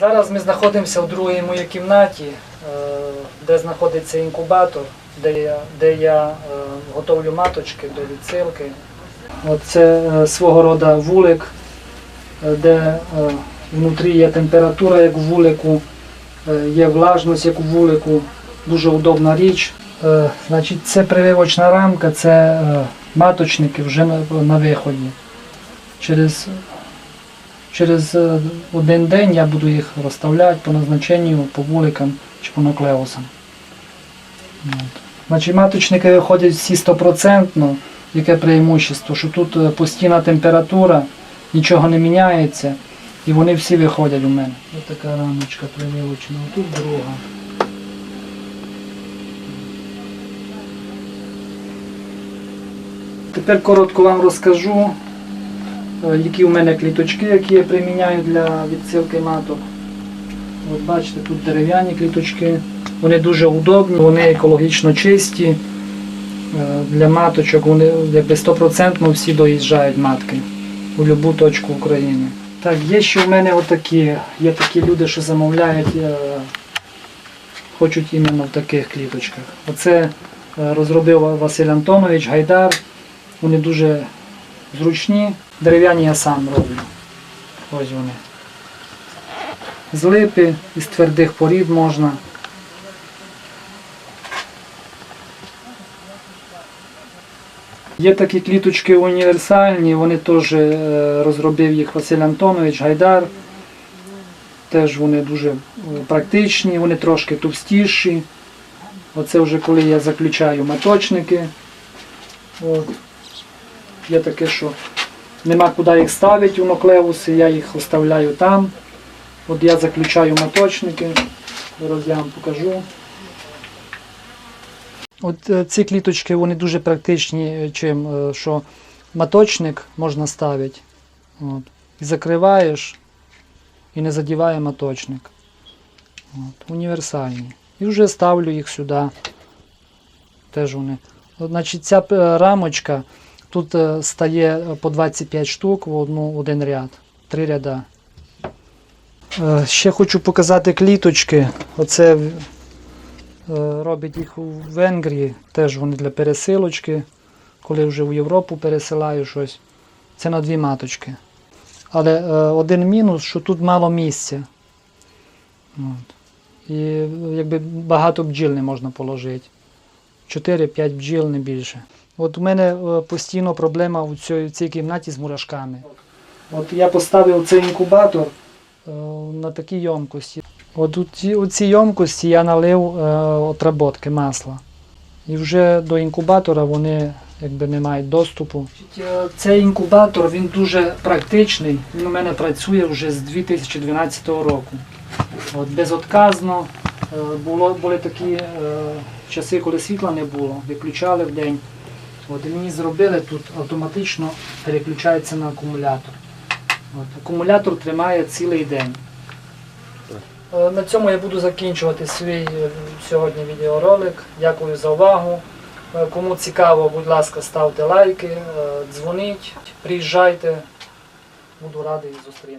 Зараз ми знаходимося в другій моїй кімнаті, е, де знаходиться інкубатор, де я, де я е, готовлю маточки до відсилки. Це е, свого роду вулик, де внутрі є температура, як в вулику, є влажність, як у вулику. Дуже удобна річ. Значить, це прививочна рамка, це маточники вже на виході. Через Через е, один день я буду їх розставляти по назначенню, по вуликам чи по нуклеусам. Значить, маточники виходять всі стопроцентно, яке преимущество, що тут е, постійна температура, нічого не міняється, і вони всі виходять у мене. Ось така рамочка прививочна, тут друга. Тепер коротко вам розкажу, які у мене кліточки, які я приміняю для відсилки маток. От бачите, тут дерев'яні кліточки. Вони дуже удобні, вони екологічно чисті. Е, Для маточок вони якби 100% всі доїжджають матки у будь-яку точку України. Так, є ще в мене отакі. Є такі люди, що замовляють, е, хочуть іменно в таких кліточках. Оце е, розробив Василь Антонович, Гайдар. Вони дуже зручні. Дерев'яні я сам роблю. Ось вони. З липи, із твердих порід можна. Є такі кліточки універсальні, вони теж е, розробив їх Василь Антонович, Гайдар. Теж вони дуже е, практичні, вони трошки товстіші. Оце вже коли я заключаю маточники. От. Є таке, що нема куди їх ставити у нуклеуси, я їх оставляю там. От я заключаю маточники. Зараз я вам покажу. От е, ці кліточки вони дуже практичні, е, чим, е, що маточник можна ставити. От. І закриваєш і не задіває маточник. От. Універсальні. І вже ставлю їх сюди. Теж вони. От, значить, ця рамочка тут е, стає по 25 штук в одну, один ряд. Три ряда. Е, Ще хочу показати кліточки. Оце е, робить їх у Венгрії, теж вони для пересилочки. Коли вже в Європу пересилаю щось. Це на дві маточки. Але один мінус, що тут мало місця. От. І якби багато бджіл не можна положити. 4-5 бджіл не більше. От у мене е, постійно проблема у цій, цій кімнаті з мурашками. От я поставив цей інкубатор е, на такій ємкості. От у, ці, у цій ємкості я налив е, отработки масла. І вже до інкубатора вони якби не мають доступу. Цей інкубатор він дуже практичний. Він у мене працює вже з 2012 року. От, безотказно е, було, були такі е, часи, коли світла не було, виключали в день. От, і мені зробили тут автоматично переключається на акумулятор. От, акумулятор тримає цілий день. Е, На цьому я буду закінчувати свій е, сьогодні відеоролик. Дякую за увагу. Е, Кому цікаво, будь ласка, ставте лайки, е, дзвоніть, приїжджайте. Буду радий зустріти.